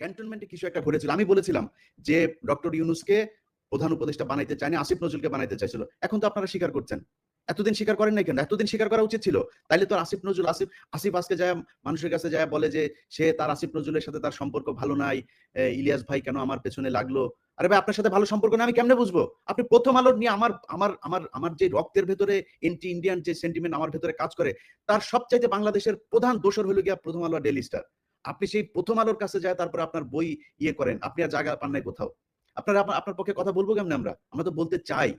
ক্যান্টনমেন্টে কিছু একটা ঘটেছিল। আমি বলেছিলাম যে ডক্টর ইউনুসকে প্রধান উপদেষ্টা বানাইতে চায়নি আসিফ নজরুলকে বানাইতে চাইছিল। এখন তো আপনারা স্বীকার করছেন। এতদিন স্বীকার করেন নাই কেন? এতদিন স্বীকার করা উচিত ছিল। তাইলে তো আসিফ নজরুল, আসিফ আসিফ আজকে যায় মানুষের কাছে যায় বলে যে সে তার, আসিফ নজরুলের সাথে তার সম্পর্ক ভালো নাই ইলিয়াস ভাই কেন আমার পেছনে লাগল? আরে ভাই, আপনার সাথে ভালো সম্পর্ক না আমি কেমনে বুঝব? আপনি প্রথম আলো নিয়ে আমার আমার আমার আমার যে রক্তের ভেতরে এন্টি ইন্ডিয়ান যে সেন্টিমেন্ট আমার ভেতরে কাজ করে, তার সবচাইতে বাংলাদেশের প্রধান দোষর হলো গিয়া প্রথম আলো ডেলি স্টার আপনি সেই প্রথম আলোর কাছে যায়, তারপর আপনার বই ইয়ে করেন। আপনি আর জায়গা পান নাই কোথাও। আপনারা আপনার- পক্ষে কথা বলব কেমন আমরা? আমরা তো বলতে চাই।